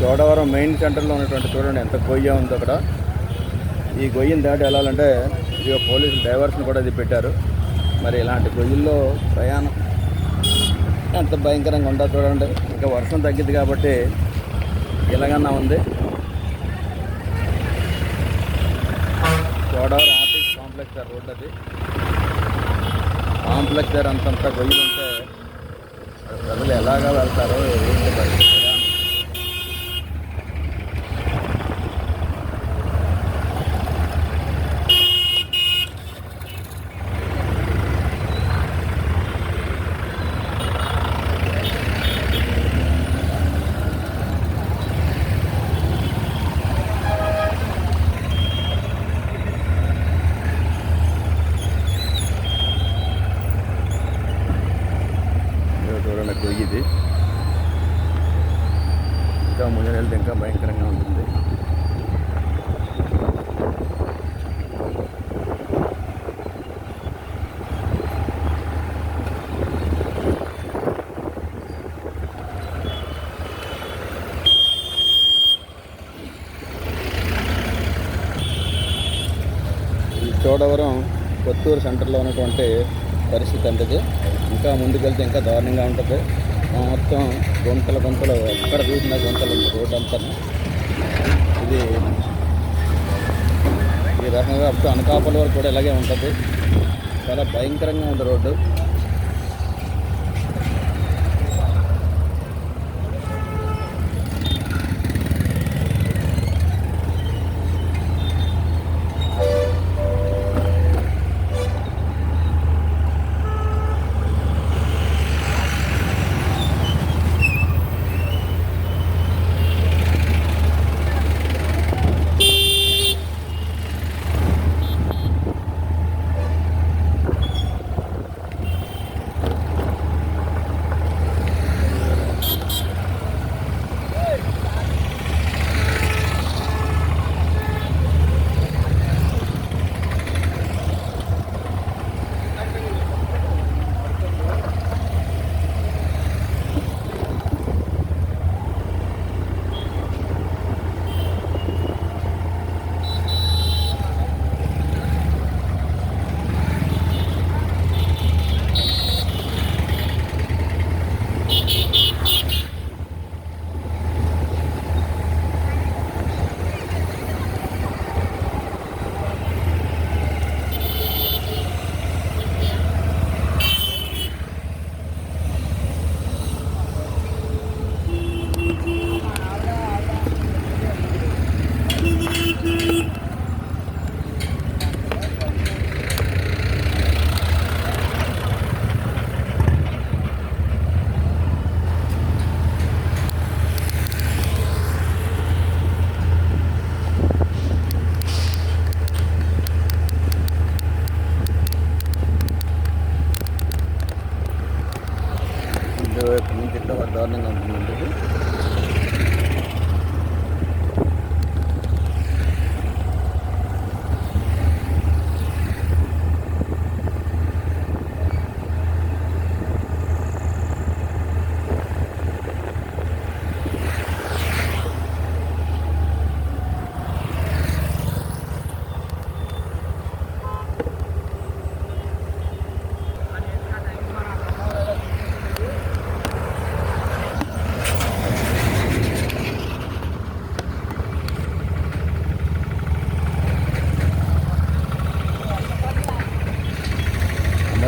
Chodavaram main సెంటర్లో ఉన్నటువంటి చూడండి ఎంత గొయ్య ఉందో అక్కడ. ఈ గొయ్యని దాటి వెళ్ళాలంటే ఇక పోలీసులు డ్రైవర్స్ని కూడా ఇది పెట్టారు. మరి ఇలాంటి గొయ్యల్లో ప్రయాణం ఎంత భయంకరంగా ఉందో చూడండి. ఇంకా వర్షం తగ్గింది కాబట్టి ఇలాగన్నా ఉంది. Chodavaram office complex sir road అది. కాంప్లెక్స్ సార్ అంతంత గొయ్యలు ఉంటే ప్రజలు ఎలాగా వెళ్తారో ఏంటి మరి ప్రయాణం. ఇదిగో చూడండి గొయ్యి ఇది ఇంకా ముందు వెళ్తే ఇంకా భయంకరంగా ఉంటుంది ఈ చోడవరం కొత్తూరు సెంటర్లో ఉన్నటువంటి పరిస్థితి అంతది ఇంకా ముందుకెళ్తే ఇంకా దారుణంగా ఉంటుంది. మొత్తం గుంతల గుంతలు ఎక్కడ చూసినా గుంతలు ఉంది రోడ్డు అంతా ఇది ఈ రకంగా అప్పుడు అనకాపల్లి వరకు కూడా ఇలాగే ఉంటుంది. చాలా భయంకరంగా ఉంది రోడ్డు. ఇది ఇక్కడ నుంచి ఇట్లా దారుణంగా ఉంటుందండి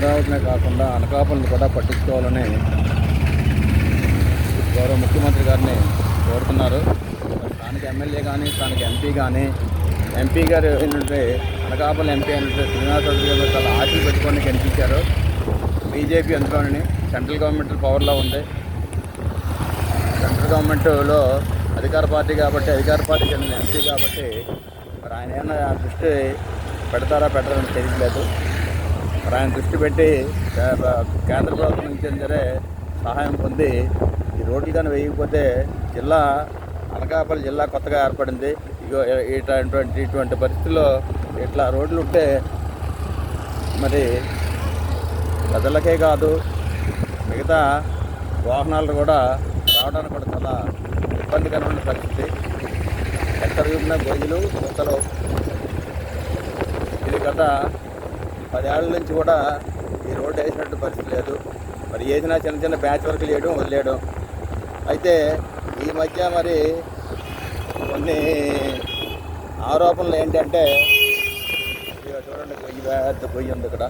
అమరావతినే కాకుండా అనకాపల్ని కూడా పట్టించుకోవాలని గౌరవ ముఖ్యమంత్రి గారిని కోరుతున్నారు. స్థానిక ఎమ్మెల్యే కానీ స్థానిక ఎంపీ కానీ ఎంపీ గారు ఏంటంటే అనకాపల్లి ఎంపీ అంటే శ్రీనివాస గారు చాలా ఆశలు పెట్టుకొని కనిపించారు బీజేపీ అందులోని సెంట్రల్ గవర్నమెంట్ పవర్లో ఉంది. సెంట్రల్ గవర్నమెంట్లో అధికార పార్టీ కాబట్టి అధికార పార్టీ చెందిన ఎంపీ కాబట్టి మరి ఆయన ఏమైనా దృష్టి పెడతారా పెట్టారని తెలియట్లేదు. ఆయన దృష్టి పెట్టి కేంద్ర ప్రభుత్వం నుంచి సరే సహాయం పొంది ఈ రోడ్లు కానీ వేయకపోతే జిల్లా అనకాపల్లి జిల్లా కొత్తగా ఏర్పడింది. ఇగో ఇటువంటి ఇటువంటి పరిస్థితుల్లో ఇట్లా రోడ్లు ఉంటే మరి ప్రజలకే కాదు మిగతా వాహనాలు కూడా రావడానికి కూడా చాలా ఇబ్బందికరమైన పరిస్థితి. ఎక్కడ చూపిన గొయ్యలు మొక్కలు ఇది గత పదేళ్ళ నుంచి కూడా ఈ రోడ్డు వేసినట్టు పరిస్థితి లేదు. మరి ఏదైనా చిన్న చిన్న ప్యాచ్ వర్క్ చేయడం వదిలేయడం. అయితే ఈ మధ్య మరి కొన్ని ఆరోపణలు ఏంటంటే చూడండి గొయ్యి పెద్ద గొయ్యి ఉంది ఇక్కడ.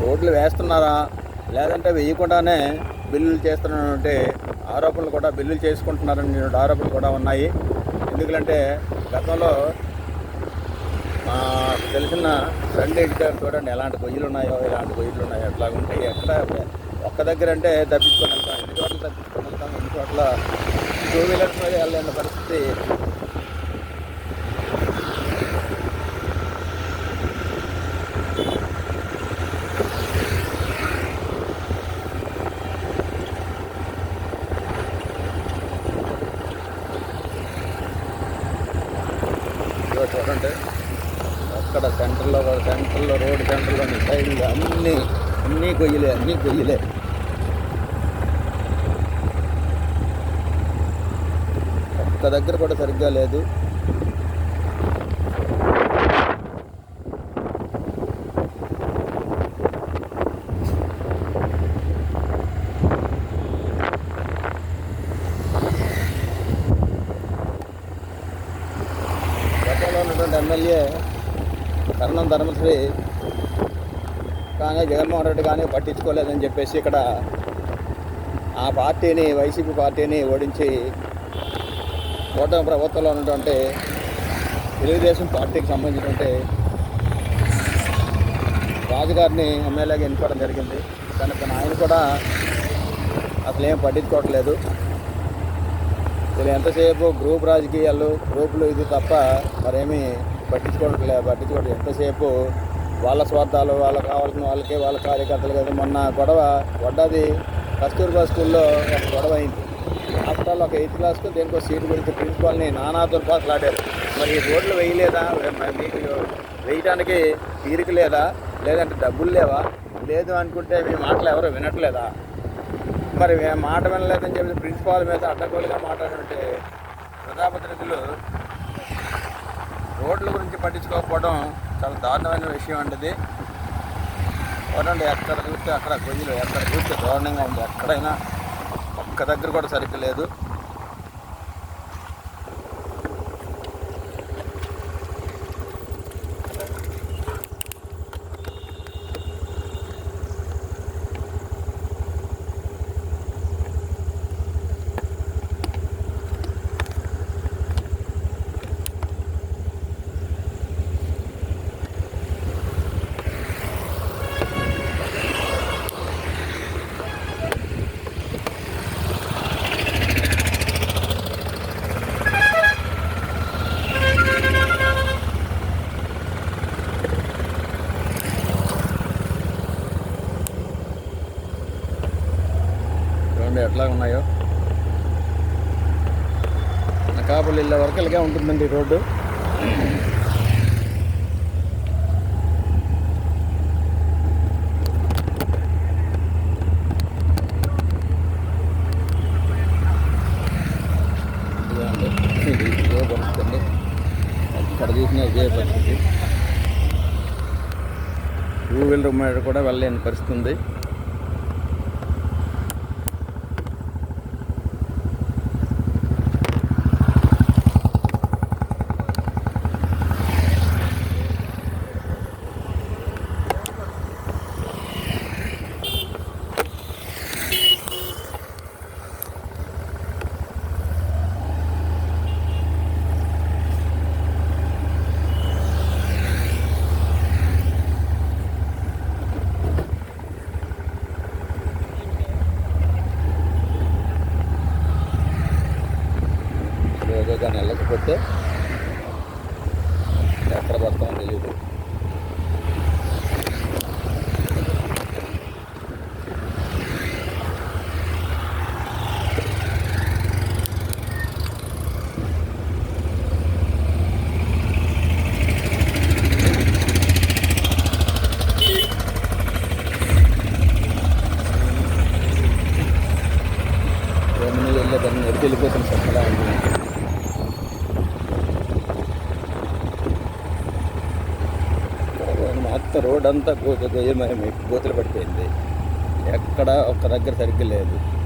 రోడ్లు వేస్తున్నారా? లేదంటే వేయకుండానే బిల్లులు చేస్తున్నారంటే ఆరోపణలు కూడా బిల్లులు చేసుకుంటున్నారని ఆరోపణలు కూడా ఉన్నాయి. ఎందుకంటే గతంలో మా తెలిసిన ఫ్రెండ్ ఎడిటర్ చూడండి ఎలాంటి గొయ్యలు ఉన్నాయో ఎలాంటి గొయ్యలు ఉన్నాయో అట్లా ఉంటాయి ఎక్కడ ఒక్క దగ్గర అంటే తప్పించుకొని వెళ్తాం ఎన్ని చోట్ల తప్పించుకొని వెళ్తాం ఎన్ని చోట్ల టూ వీలర్స్ మీద వెళ్ళలేని పరిస్థితి ఇదిగో చూడండి అక్కడ సెంటర్లో రోడ్డు రోడ్ సెంటర్లో సైడ్లు అన్నీ అన్నీ కొయ్యలే అన్నీ కొయ్యలే. ఒక్క దగ్గర కూడా సరిగ్గా లేదు గతంలో ఉన్నటువంటి ఎమ్మెల్యే కర్ణం ధర్మశ్రీ కానీ జగన్మోహన్ రెడ్డి కానీ పట్టించుకోలేదని చెప్పేసి ఇక్కడ ఆ పార్టీని వైసీపీ పార్టీని ఓడించి కూటమి ప్రభుత్వంలో ఉన్నటువంటి తెలుగుదేశం పార్టీకి సంబంధించినటువంటి రాజుగారిని ఎమ్మెల్యేగా ఎన్నుకోవడం జరిగింది. కనుక ఆయన కూడా అసలు ఏం పట్టించుకోవట్లేదు. వీళ్ళు ఎంతసేపు గ్రూప్ రాజకీయాలు గ్రూపులు ఇది తప్ప మరేమీ పట్టించుకోవట్లే పట్టించుకోవడం ఎంతసేపు వాళ్ళ స్వార్థాలు వాళ్ళకి కావాల్సిన వాళ్ళకే వాళ్ళ కార్యకర్తలు కదా మొన్న గొడవ. వడ్డాది కస్తూర్బా స్కూల్లో ఒక గొడవ అయింది. ఆఫ్టర్ ఒక ఎయిత్ క్లాస్కు దేనికో సీటు గురించి ప్రిన్సిపాల్ని నానా దుర్భాషలాడారు మరి ఈ రోడ్లు వేయలేదా? మీకు వేయడానికి తీరిక లేదా? లేదంటే డబ్బులు లేవా? లేదు అనుకుంటే మీ మాటలు ఎవరు వినట్లేదా? మరి మేము మాట వినలేదని చెప్పి ప్రిన్సిపాల్ మీద అడ్డగోలుగా మాట్లాడుతుంటే ప్రజాప్రతినిధులు రోడ్ల గురించి పట్టించుకోకపోవడం చాలా దారుణమైన విషయం అండి చూడండి ఎక్కడ చూస్తే అక్కడ గొయ్యలు ఎక్కడ చూస్తే దారుణంగా ఉంది. ఎక్కడైనా ఒక్క దగ్గర కూడా సరిగ్గా లేదు చూడండి ఎట్లా ఉన్నాయో నకాపల్లి వెళ్ళే వరకు ఇలాగే ఉంటుందండి రోడ్డు. ఇదిగోండి. పరిస్థితి ఎక్కడ చూసినా ఇదే పరిస్థితి. టూ వీలర్ మీద కూడా వెళ్ళలేని పరిస్థితి ఉంది. நான் டெலிவரி கொடுப்பேன் ಎಲ್ಲ ತನ್ನ ಎಡ್ತಿಲಿಕ್ಕೆ ಸ್ವಲ್ಪ ಸಫಲ ಆಗಿದೆ రోడ్ అంతా గో- గోతులు పడిపోయింది. ఎక్కడ ఒక్క దగ్గర సరిగ్గా లేదు.